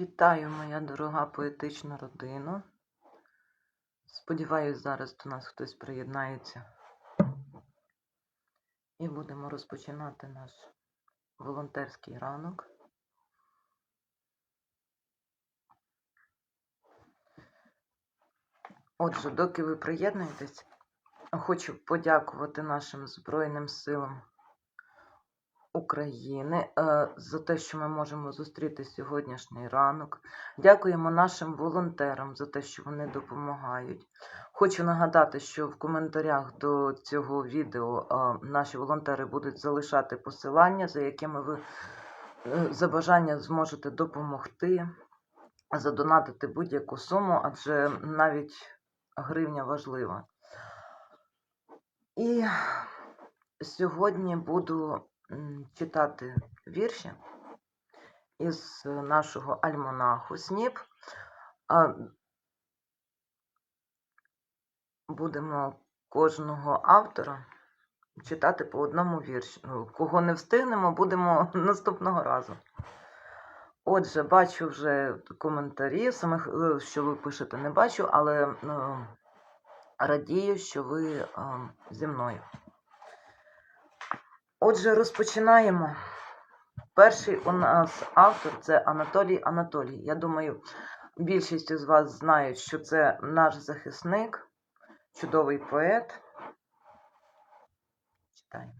Вітаю, моя дорога поетична родина. Сподіваюсь, зараз до нас хтось приєднається. І будемо розпочинати наш волонтерський ранок. Отже, доки ви приєднуєтесь, хочу подякувати нашим Збройним силам України е, за те, що ми можемо зустріти сьогоднішній ранок. Дякуємо нашим волонтерам за те, що вони допомагають. Хочу нагадати, що в коментарях до цього відео е, наші волонтери будуть залишати посилання, за якими ви е, за бажання зможете допомогти, задонатити будь-яку суму, адже навіть гривня важлива. І сьогодні буду читати вірші із нашого альманаху СНІП. Будемо кожного автора читати по одному вірші. Ну, Кого не встигнемо, будемо наступного разу. Отже, бачу вже коментарі, самих, е, що ви пишете, не бачу, але е, радію, що ви е, зі мною. Отже, розпочинаємо. Перший у нас автор це Анатолій Анатолій. Я думаю, більшість із вас знають, що це наш захисник, чудовий поет. Читаємо.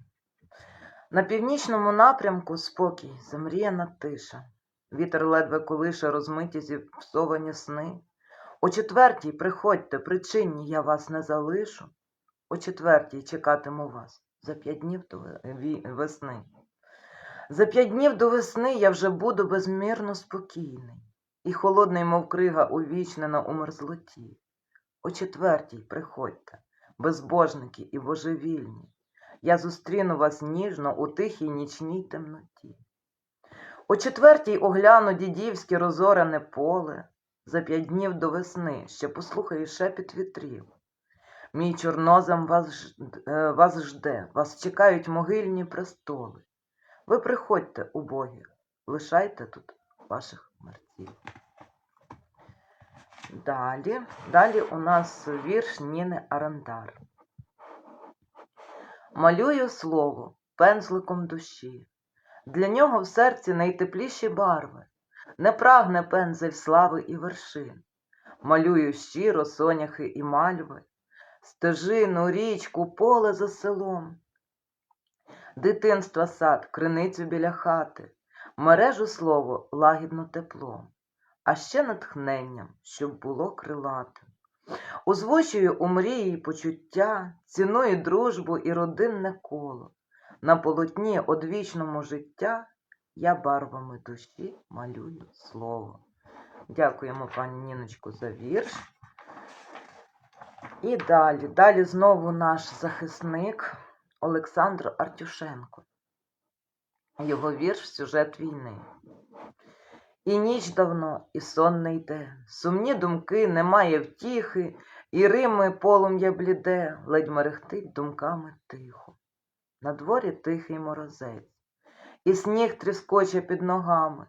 На північному напрямку спокій, замріяна тиша. Вітер ледве колише розмиті зіпсовані сни. О четвертій приходьте, причинні, я вас не залишу. О четвертій чекатиму вас за п'ять днів до весни. За п'ять днів до весни я вже буду безмірно спокійний, і холодний, мов крига, увічнена у мерзлоті. О четвертій приходьте, безбожники і божевільні. Я зустріну вас ніжно у тихій нічній темноті. О четвертій огляну дідівське розорене поле, за п'ять днів до весни ще послухаю шепіт вітрів. Мій чорнозем вас, ж- е, вас жде, вас чекають могильні престоли. Ви приходьте, убогі, лишайте тут ваших мерців. Далі, далі у нас вірш Ніни Арандар. Малюю слово пензликом душі. Для нього в серці найтепліші барви, не прагне пензель слави і вершин. Малюю щиро соняхи і мальви, стежину, річку, поле за селом. Дитинства сад, криницю біля хати, мережу слово лагідно теплом, а ще натхненням, щоб було крилатим. Озвучую у мрії почуття, ціную дружбу і родинне коло. На полотні одвічному життя я барвами душі малюю слово. Дякуємо, пані Ніночку, за вірш. І далі, далі знову наш захисник Олександр Артюшенко. Його вірш Сюжет війни. І ніч давно, і сон не йде, сумні думки, немає втіхи, і Рими полум'я бліде, ледь мерехтить думками тихо. На дворі тихий морозець, і сніг тріскоче під ногами,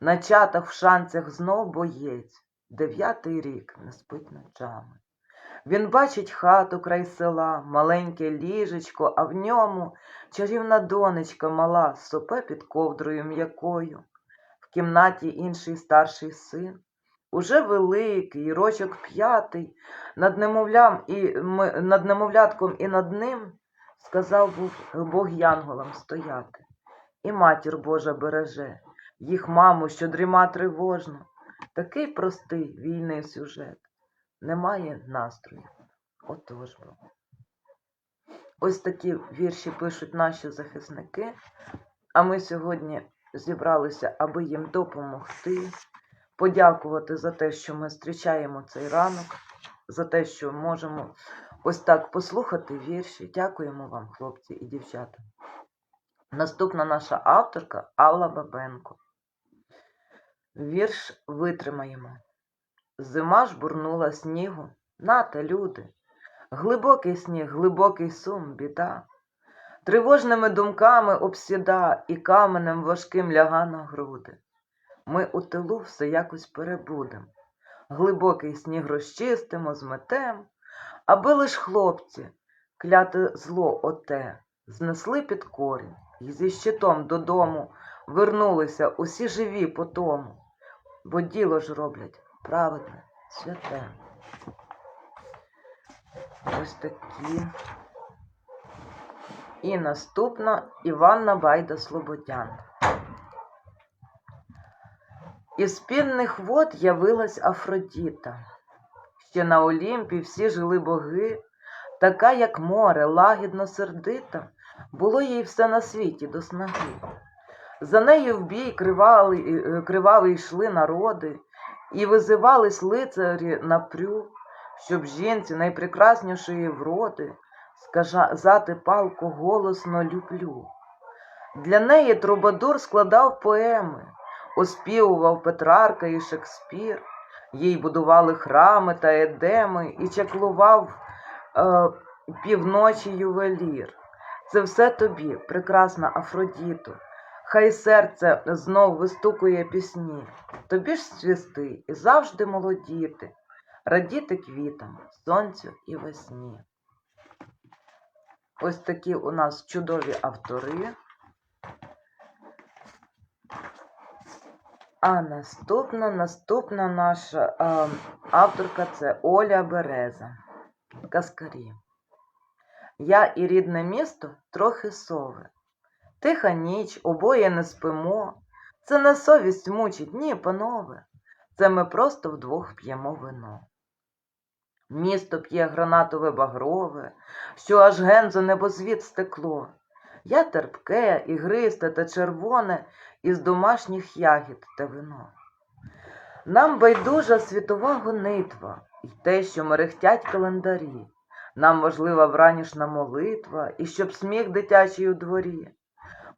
на чатах в шанцях знов боєць, дев'ятий рік не спить ночами. Він бачить хату край села, маленьке ліжечко, а в ньому чарівна донечка мала, сопе під ковдрою м'якою. В кімнаті інший старший син, уже великий, рочок п'ятий, над немовлям і над немовлятком і над ним сказав Бог, янголам стояти. І матір Божа береже, їх маму, що дріма тривожно. Такий простий війний сюжет. Немає настрою. Отож. Ось такі вірші пишуть наші захисники, а ми сьогодні зібралися, аби їм допомогти, подякувати за те, що ми зустрічаємо цей ранок, за те, що можемо ось так послухати вірші. Дякуємо вам, хлопці і дівчата. Наступна наша авторка Алла Бабенко. Вірш витримаємо. Зима ж бурнула снігу, нате, люди, глибокий сніг, глибокий сум, біда, тривожними думками обсіда і каменем важким ляга на груди. Ми у тилу все якось перебудем. Глибокий сніг розчистимо, зметем, аби лиш хлопці, кляте зло оте, знесли під корінь і зі щитом додому вернулися усі живі по тому, бо діло ж роблять праведне, святе. Ось такі. І наступна Іванна Байда Слободян. Із пінних вод явилась Афродіта. Ще на Олімпі всі жили боги, така, як море, лагідно сердита, було їй все на світі до снаги. За нею в бій кривавий, е, кривавий йшли народи, і визивались лицарі напрю, щоб жінці найпрекраснішої вроди сказати палко голосно люблю. Для неї Трубадур складав поеми, оспівував Петрарка і Шекспір, їй будували храми та едеми і чаклував е, півночі ювелір. Це все тобі, прекрасна Афродіто, хай серце знов вистукує пісні, тобі ж свісти і завжди молодіти, радіти квітам, сонцю і весні. Ось такі у нас чудові автори. А наступна, наступна наша е, авторка це Оля Береза. Каскарі. Я і рідне місто трохи сови. Тиха ніч, обоє не спимо. Це не совість мучить, ні, панове. Це ми просто вдвох п'ємо вино. Місто п'є гранатове багрове, що аж ген за небозвід стекло. Я терпке, ігристе та червоне із домашніх ягід те вино. Нам байдужа світова гонитва і те, що мерехтять календарі. Нам важлива вранішна молитва і щоб сміх дитячий у дворі.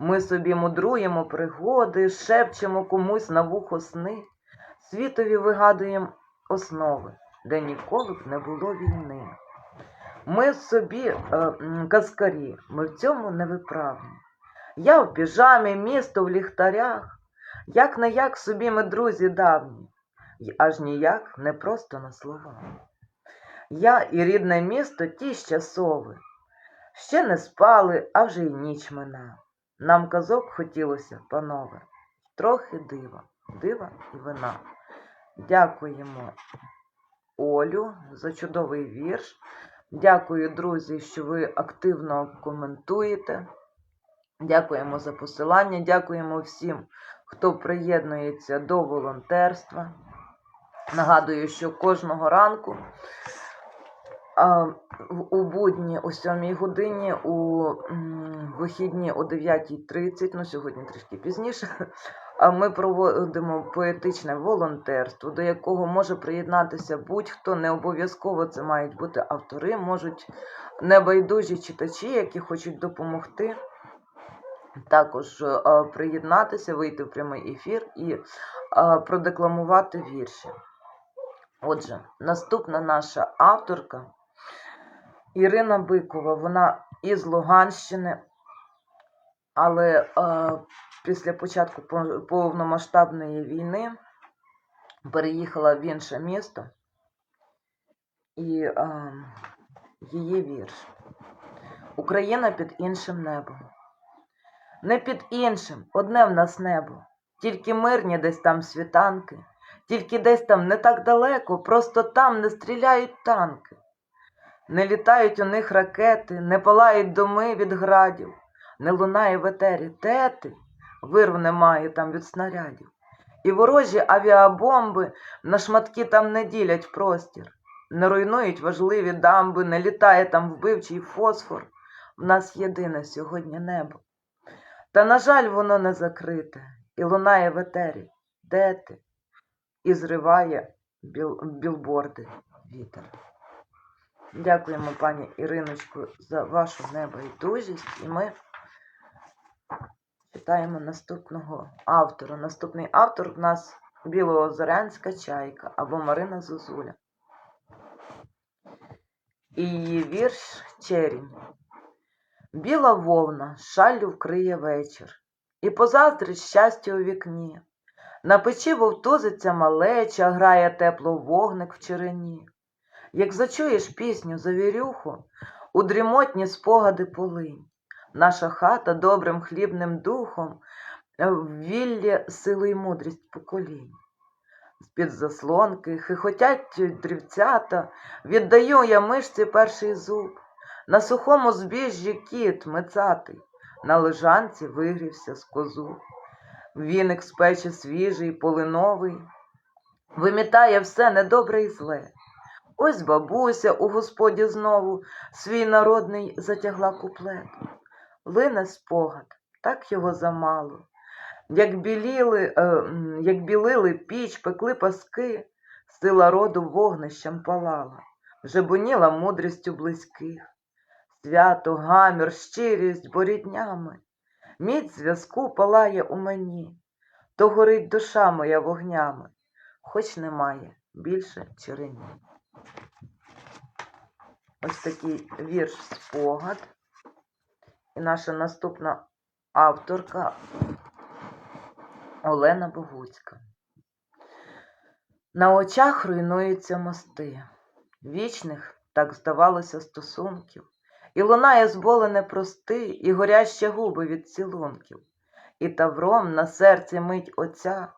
Ми собі мудруємо пригоди, шепчемо комусь на вухо сни, світові вигадуємо основи, де ніколи б не було війни. Ми собі е, казкарі, ми в цьому невиправні. Я в піжамі, місто в ліхтарях, як не як собі ми друзі давні, аж ніяк не просто на слова. Я і рідне місто ті ще ще не спали, а вже й ніч мина. Нам казок хотілося, панове, трохи дива, дива і вина. Дякуємо Олю за чудовий вірш. Дякую, друзі, що ви активно коментуєте. Дякуємо за посилання, дякуємо всім, хто приєднується до волонтерства. Нагадую, що кожного ранку у будні о 7 годині, у вихідні о 9.30, ну сьогодні трішки пізніше, ми проводимо поетичне волонтерство, до якого може приєднатися будь-хто. Не обов'язково це мають бути автори, можуть небайдужі читачі, які хочуть допомогти. Також е, приєднатися, вийти в прямий ефір і е, продекламувати вірші. Отже, наступна наша авторка Ірина Бикова. Вона із Луганщини, але е, після початку повномасштабної війни переїхала в інше місто. І е, її вірш. Україна під іншим небом. Не під іншим, одне в нас небо. Тільки мирні десь там світанки, тільки десь там не так далеко, просто там не стріляють танки. Не літають у них ракети, не палають доми від градів, не лунає в етері тети, вирв немає там від снарядів. І ворожі авіабомби на шматки там не ділять простір, не руйнують важливі дамби, не літає там вбивчий фосфор. В нас єдине сьогодні небо. Та, на жаль, воно не закрите, і лунає в етері. Де ти? І зриває біл... білборди вітер. Дякуємо, пані Іриночко, за вашу небайдужість. І ми читаємо наступного автора. Наступний автор в нас Білоозерянська чайка або Марина Зозуля. І її вірш Черінь. Біла вовна шаллю вкриє вечір, і позаздрить щастя у вікні. На печі вовтузиться малеча, грає тепло вогник в черені. Як зачуєш пісню завірюху, у дрімотні спогади полинь. Наша хата добрим хлібним духом е, ввілля силу й мудрість поколінь. З-під заслонки хихотять дрівцята, віддаю я мишці перший зуб. На сухому збіжжі кіт мицатий, на лежанці вигрівся з козу. Віник з печі свіжий, полиновий, вимітає все недобре і зле. Ось бабуся у господі знову свій народний затягла куплет. Лине спогад, так його замало. Як біліли, е, як білили піч, пекли паски, сила роду вогнищем палала, вже буніла мудрістю близьких. Свято, гамір, щирість боріднями, міць зв'язку палає у мені, то горить душа моя вогнями, хоч немає більше черені. Ось такий вірш спогад. І наша наступна авторка Олена Богуцька. На очах руйнуються мости, вічних, так здавалося, стосунків, і лунає зболене прости, і горяще губи від цілунків, і тавром на серці мить отця,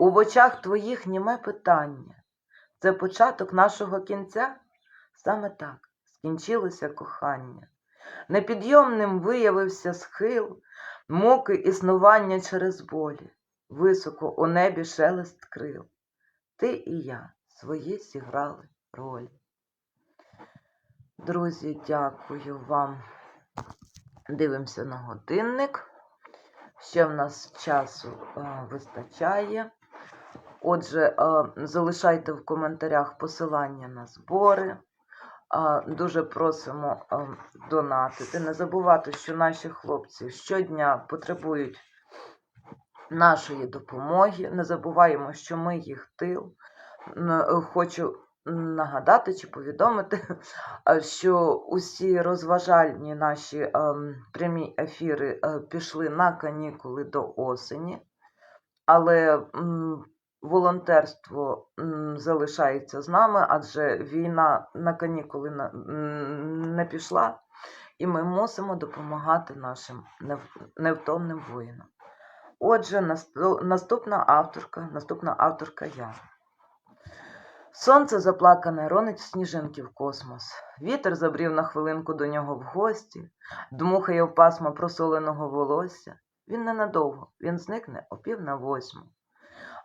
у в очах твоїх німе питання. Це початок нашого кінця? Саме так скінчилося кохання. Непідйомним виявився схил, муки існування через болі, високо у небі шелест крил. Ти і я свої зіграли ролі. Друзі, дякую вам. Дивимося на годинник. Ще в нас часу е, вистачає. Отже, е, залишайте в коментарях посилання на збори. Дуже просимо донатити. Не забувати, що наші хлопці щодня потребують нашої допомоги. Не забуваємо, що ми їх тил. Хочу нагадати чи повідомити, що усі розважальні наші прямі ефіри пішли на канікули до осені, але волонтерство залишається з нами, адже війна на канікули не пішла, і ми мусимо допомагати нашим невтомним воїнам. Отже, наступна авторка, наступна авторка я. Сонце заплакане ронить сніжинки в космос. Вітер забрів на хвилинку до нього в гості, дмухає в пасма просоленого волосся. Він ненадовго, він зникне о пів на восьму.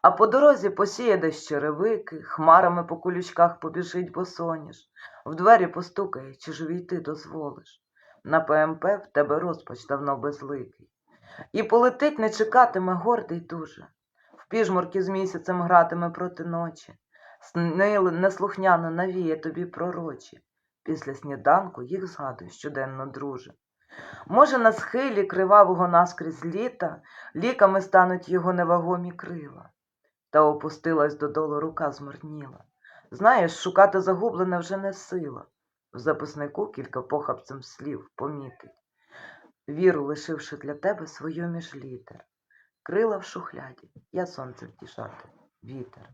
А по дорозі посіє десь черевики, хмарами по кулючках побіжить босоніж, в двері постукає, чи ж увійти дозволиш. На ПМП в тебе розпач давно безликий. І полетить не чекатиме гордий дуже. В піжмурки з місяцем гратиме проти ночі. Снили неслухняно навіє тобі пророчі. Після сніданку їх згадуй щоденно, друже. Може, на схилі кривавого наскрізь літа ліками стануть його невагомі крила. Та опустилась додолу рука змарніла. Знаєш, шукати загублене вже не сила. В записнику кілька похабцем слів помітить. Віру, лишивши для тебе свою між літер. Крила в шухляді, я сонце втішати, вітер.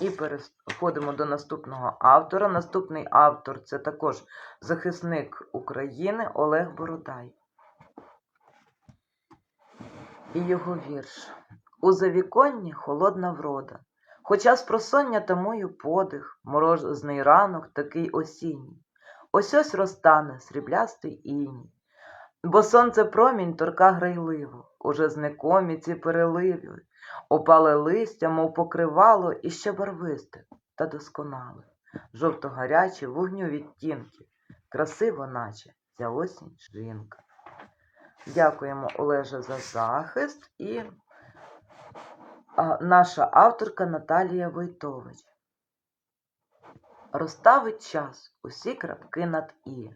І переходимо до наступного автора. Наступний автор це також захисник України Олег Бородай. І його вірш. У завіконні холодна врода, хоча з просоння тамую подих, морозний ранок такий осінній. Ось ось розтане сріблястий іній. Бо сонце промінь торка грайливо, уже знакомі ці переливи, опале листя, мов покривало, і ще барвисте та досконале, жовто-гарячі вогню відтінки, красиво, наче ця осінь жінка. Дякуємо Олеже за захист і наша авторка Наталія Войтович. Розставить час усі крапки над і,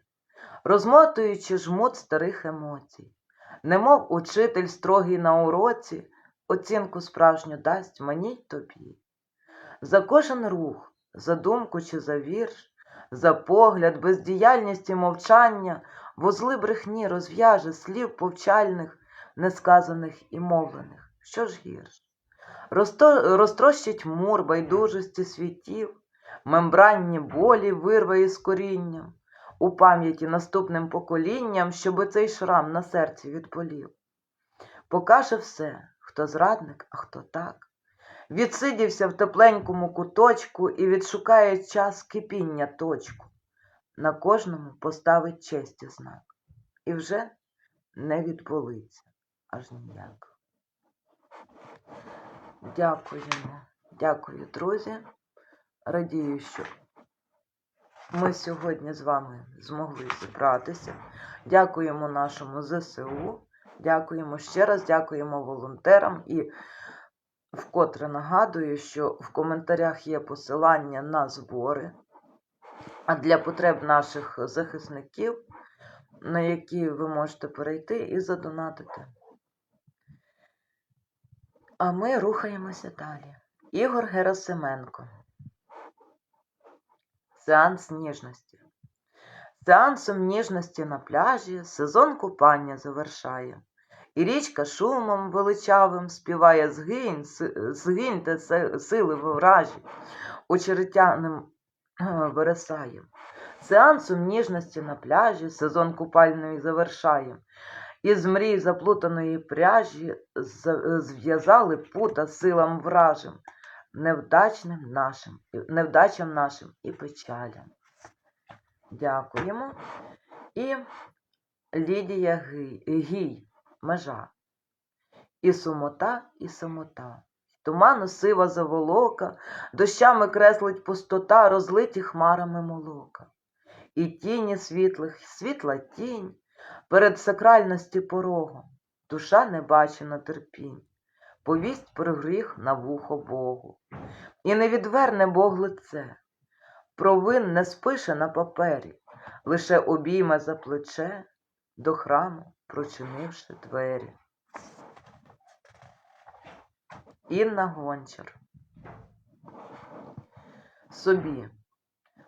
розмотуючи жмут старих емоцій, немов учитель строгий на уроці, оцінку справжню дасть мені й тобі. За кожен рух, за думку чи за вірш, за погляд, бездіяльність і мовчання, вузли брехні розв'яже слів повчальних, несказаних і мовлених. що ж гірше? Розтрощить мур байдужості світів, мембранні болі вирве із корінням, у пам'яті наступним поколінням, щоби цей шрам на серці відболів. Покаже все, хто зрадник, а хто так. Відсидівся в тепленькому куточку і відшукає час кипіння точку. На кожному поставить честі знак. І вже не відболиться аж ніяк. Дякуємо. Дякую, друзі. Радію, що ми сьогодні з вами змогли зібратися. Дякуємо нашому ЗСУ. Дякуємо ще раз, дякуємо волонтерам і вкотре нагадую, що в коментарях є посилання на збори, а для потреб наших захисників, на які ви можете перейти і задонатити. А ми рухаємося далі. Ігор Герасименко. Сеанс ніжності. Сеансом ніжності на пляжі сезон купання завершає. І річка шумом величавим співає згинь, згиньте сили вражі, очеретяним вересаєм. Сеансом ніжності на пляжі сезон купальної завершає. Із мрій заплутаної пряжі зв'язали пута силам вражим, невдачним нашим, невдачам нашим і печалям. Дякуємо. І Лідія Гій, межа. І сумота, і самота. Туману сива заволока, дощами креслить пустота, розлиті хмарами молока. І тіні світлих, світла тінь, перед сакральності порогом, душа не бачена терпінь, повість про гріх на вухо Богу. І не відверне Бог лице, провин не спише на папері, лише обійме за плече, до храму прочинивши двері. Інна Гончар. Собі.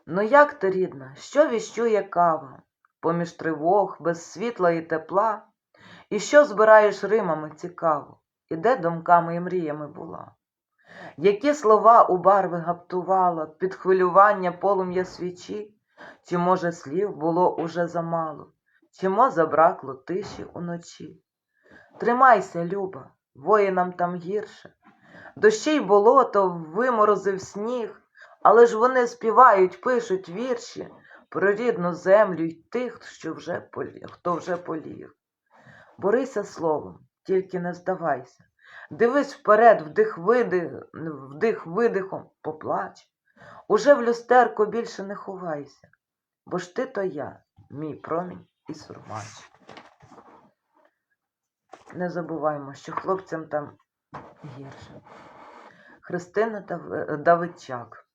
Ну як ти, рідна, що віщує кава? Поміж тривог, без світла і тепла? І що збираєш римами цікаво? І де думками і мріями була? Які слова у барви гаптувала під хвилювання полум'я свічі? Чи, може, слів було уже замало? Чи забракло тиші уночі? Тримайся, Люба, воїнам там гірше. Дощі й болото виморозив сніг, але ж вони співають, пишуть вірші про рідну землю й тих, що вже полі... хто вже поліг. Борися словом, тільки не здавайся. Дивись вперед, вдих видих, вдих видихом, поплач. Уже в люстерко більше не ховайся, бо ж ти то я, мій промінь і сурмач. Не забуваймо, що хлопцям там гірше. Христина Дав- Давидчак.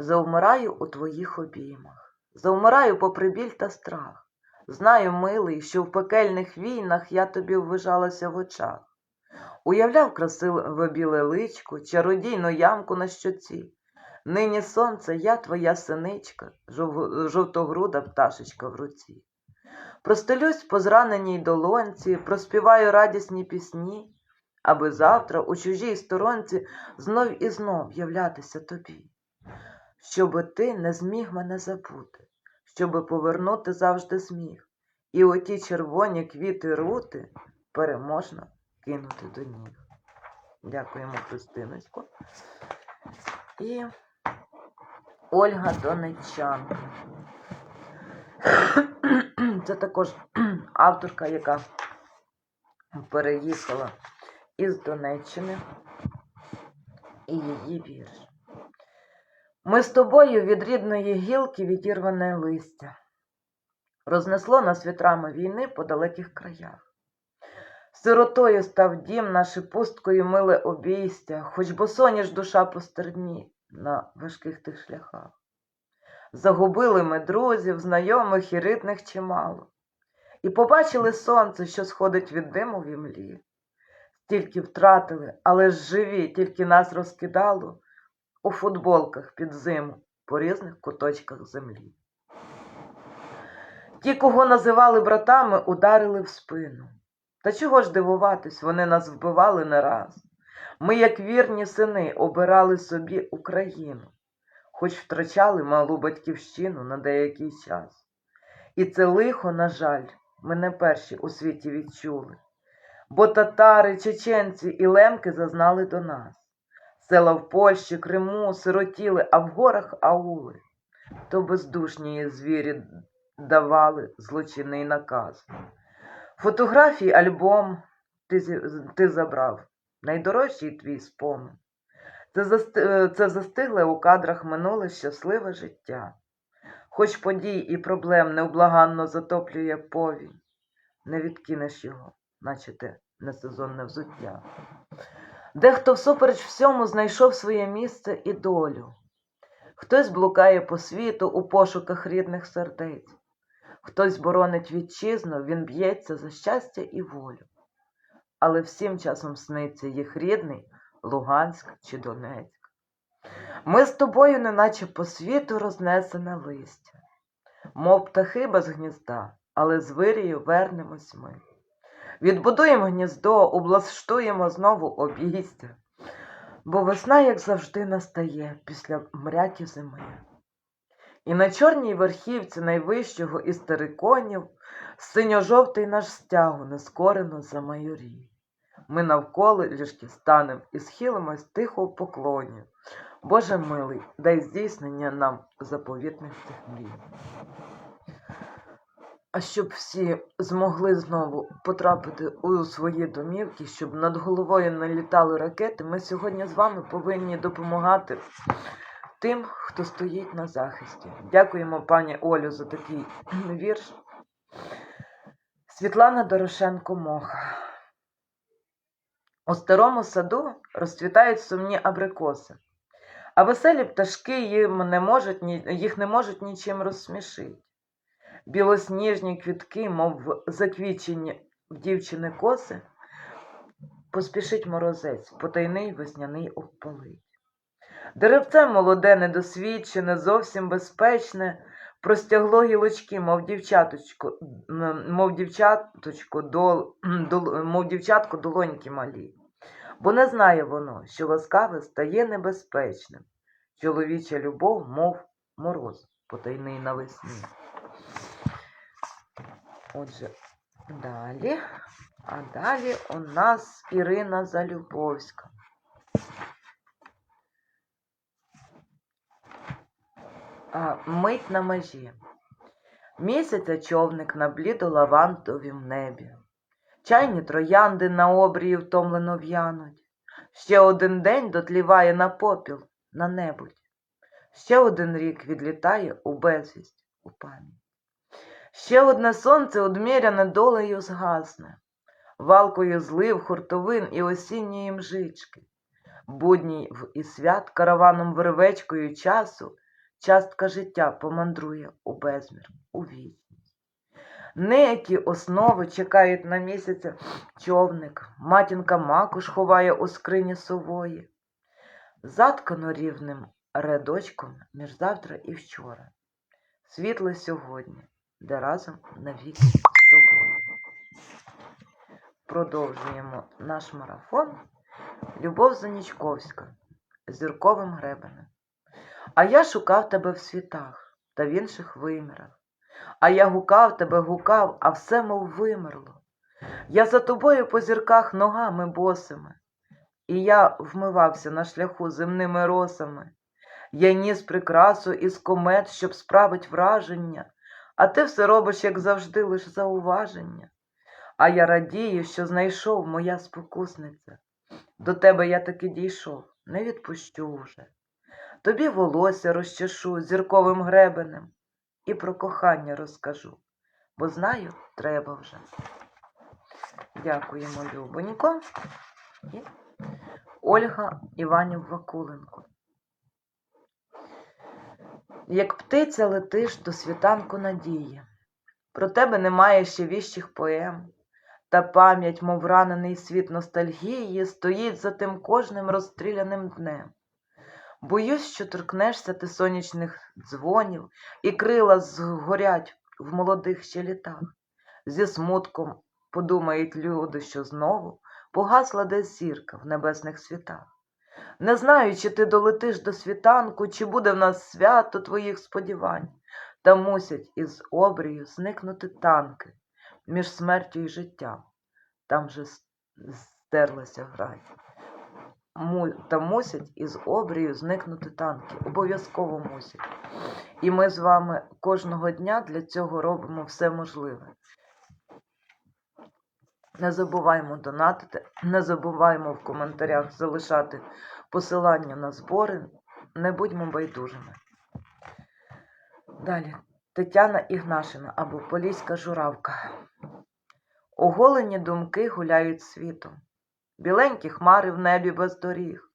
Завмираю у твоїх обіймах, завмираю попри біль та страх. Знаю, милий, що в пекельних війнах я тобі ввижалася в очах. Уявляв красиве біле личко, чародійну ямку на щоці. Нині сонце, я твоя синичка, жов- жовтогруда пташечка в руці. Простелюсь по зраненій долонці, проспіваю радісні пісні, аби завтра у чужій сторонці знов і знов являтися тобі, щоби ти не зміг мене забути, щоби повернути завжди зміг, і оті червоні квіти рути переможно кинути до ніг. Дякуємо, Христиночку. І Ольга Донеччанка. Це також авторка, яка переїхала із Донеччини. І її вірш. Ми з тобою від рідної гілки відірване листя. Рознесло нас вітрами війни по далеких краях. Сиротою став дім наш і пусткою миле обійстя, хоч босоніж душа постерні на важких тих шляхах. Загубили ми друзів, знайомих і рідних чимало, і побачили сонце, що сходить від диму в імлі. Стільки втратили, але ж живі, тільки нас розкидало у футболках під зиму по різних куточках землі. Ті, кого називали братами, ударили в спину. Та чого ж дивуватись, вони нас вбивали не раз. Ми, як вірні сини, обирали собі Україну, хоч втрачали малу батьківщину на деякий час. І це лихо, на жаль, ми не перші у світі відчули, бо татари, чеченці і лемки зазнали до нас. Села в Польщі, Криму сиротіли, а в горах аули. То бездушні звірі давали злочинний наказ. Фотографії, альбом ти, ти забрав, найдорожчий твій спомин. Це, засти- е, це застигле у кадрах минуле щасливе життя. Хоч подій і проблем невблаганно затоплює повінь, не відкинеш його, наче те несезонне взуття. Дехто всупереч всьому знайшов своє місце і долю. Хтось блукає по світу у пошуках рідних сердець, хтось боронить вітчизну, він б'ється за щастя і волю. Але всім часом сниться їх рідний Луганськ чи Донецьк. Ми з тобою, неначе по світу рознесене листя, мов птахи без гнізда, але з вирію вернемось ми. Відбудуємо гніздо, облаштуємо знову обійстя, бо весна, як завжди, настає після мряті зими. І на чорній верхівці найвищого із териконів синьо-жовтий наш стяг нескорено замайорів. Ми навколо ліжки станем і схилимось тихо в поклоні. Боже милий, дай здійснення нам заповітних цих мрій. А щоб всі змогли знову потрапити у свої домівки, щоб над головою не літали ракети, ми сьогодні з вами повинні допомагати тим, хто стоїть на захисті. Дякуємо пані Олю за такий вірш. Світлана Дорошенко Моха. У старому саду розцвітають сумні абрикоси, а веселі пташки їм не можуть, їх не можуть нічим розсмішити. Білосніжні квітки, мов заквічені в дівчини коси, поспішить морозець, потайний весняний обпалить. Деревце молоде, недосвідчене, зовсім безпечне, простягло гілочки, мов дівчаточко, м, мов дівчаточко, дол, дол, мов дівчатко долоньки малі. Бо не знає воно, що ласкаве стає небезпечним. Чоловіча любов, мов мороз, потайний навесні. Отже, далі. А далі у нас Ірина Залюбовська. А, Мить на межі. Місяця човник на блідо лавантовім небі. Чайні троянди на обрії втомлено в'януть. Ще один день дотліває на попіл, на небудь. Ще один рік відлітає у безвість, у пам'ять. Ще одне сонце одміряне долею згасне, валкою злив, хуртовин і осінньої мжички. Будній в і свят караваном вервечкою часу частка життя помандрує у безмір, у вічність. Неякі основи чекають на місяця човник, матінка макуш ховає у скрині сової. Заткано рівним рядочком між завтра і вчора. Світле сьогодні, де разом навіки з тобою. Продовжуємо наш марафон. Любов Занічковська зірковим гребенем. А я шукав тебе в світах та в інших вимірах. А я гукав тебе, гукав, а все мов вимерло. Я за тобою по зірках ногами босими, і я вмивався на шляху земними росами. Я ніс прикрасу із комет, щоб справить враження, а ти все робиш, як завжди, лиш зауваження. А я радію, що знайшов моя спокусниця. До тебе я таки дійшов, не відпущу вже. Тобі волосся розчешу зірковим гребенем і про кохання розкажу, бо знаю, треба вже. Дякуємо, Любонько. І Ольга Іванів Вакуленко. Як птиця летиш до світанку надії, про тебе немає ще віщих поем, та пам'ять, мов ранений світ ностальгії, стоїть за тим кожним розстріляним днем. Боюсь, що торкнешся ти сонячних дзвонів, і крила згорять в молодих ще літах. Зі смутком подумають люди, що знову погасла десь зірка в небесних світах. Не знаю, чи ти долетиш до світанку, чи буде в нас свято твоїх сподівань, та мусять із обрію зникнути танки між смертю і життям. Там же стерлася грань. Та мусять із обрію зникнути танки. Обов'язково мусять. І ми з вами кожного дня для цього робимо все можливе. Не забуваємо донатити, не забуваємо в коментарях залишати посилання на збори. Не будьмо байдужими. Далі. Тетяна Ігнашина або Поліська журавка. Оголені думки гуляють світом. Біленькі хмари в небі без доріг.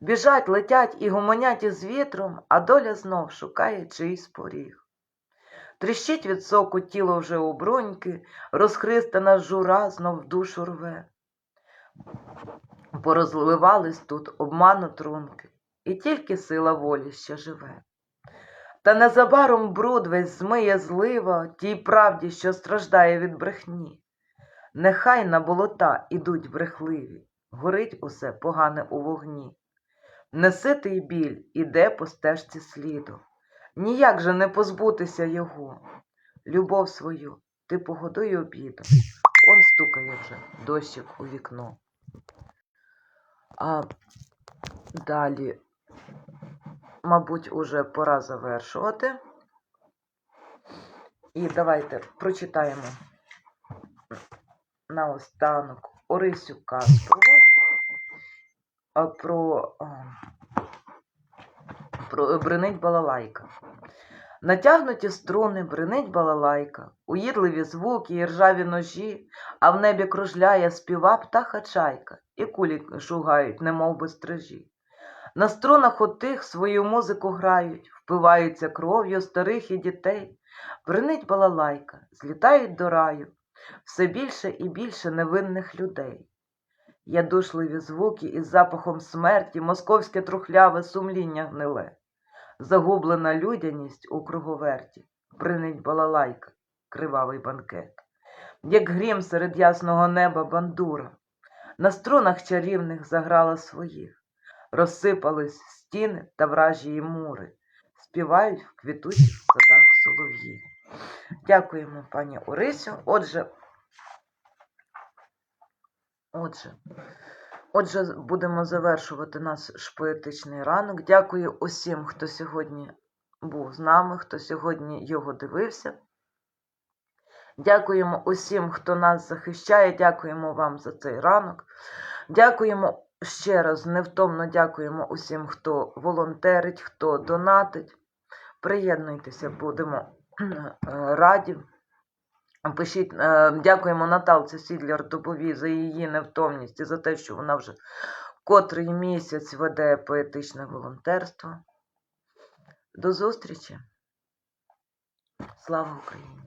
Біжать, летять і гомонять із вітром, а доля знов шукає чийсь поріг. Тріщить від соку тіло вже у бруньки, розхристана жура знов душу рве. Порозливались тут обману трунки, і тільки сила волі ще живе. Та незабаром бруд весь змиє злива тій правді, що страждає від брехні. Нехай на болота ідуть брехливі, горить усе погане у вогні. Неситий біль іде по стежці сліду, ніяк же не позбутися його. Любов свою ти погодуй обідом, он стукає вже дощик у вікно. А далі, мабуть, уже пора завершувати. І давайте прочитаємо наостанок Орисю Каспову про, бринить балалайка. Натягнуті струни, бринить балалайка, уїдливі звуки і ржаві ножі, а в небі кружляє співа птаха чайка, і кулі шугають, немов би стражі. На струнах отих свою музику грають, впиваються кров'ю старих і дітей. Бринить балалайка, злітають до раю, все більше і більше невинних людей. Є душливі звуки із запахом смерті, московське трухляве сумління гниле. Загублена людяність у круговерті, бринить балалайка, кривавий банкет. Як грім серед ясного неба бандура, на струнах чарівних заграла своїх, розсипались стіни та вражі мури, співають в квітучих садах солов'ї. Дякуємо, пані Орисю. Отже, отже, отже, будемо завершувати наш поетичний ранок. Дякую усім, хто сьогодні був з нами, хто сьогодні його дивився. Дякуємо усім, хто нас захищає. Дякуємо вам за цей ранок. Дякуємо ще раз, невтомно дякуємо усім, хто волонтерить, хто донатить. Приєднуйтеся, будемо раді. Пишіть, е, дякуємо Наталці Сідлер Дубовій за її невтомність і за те, що вона вже котрий місяць веде поетичне волонтерство. До зустрічі. Слава Україні!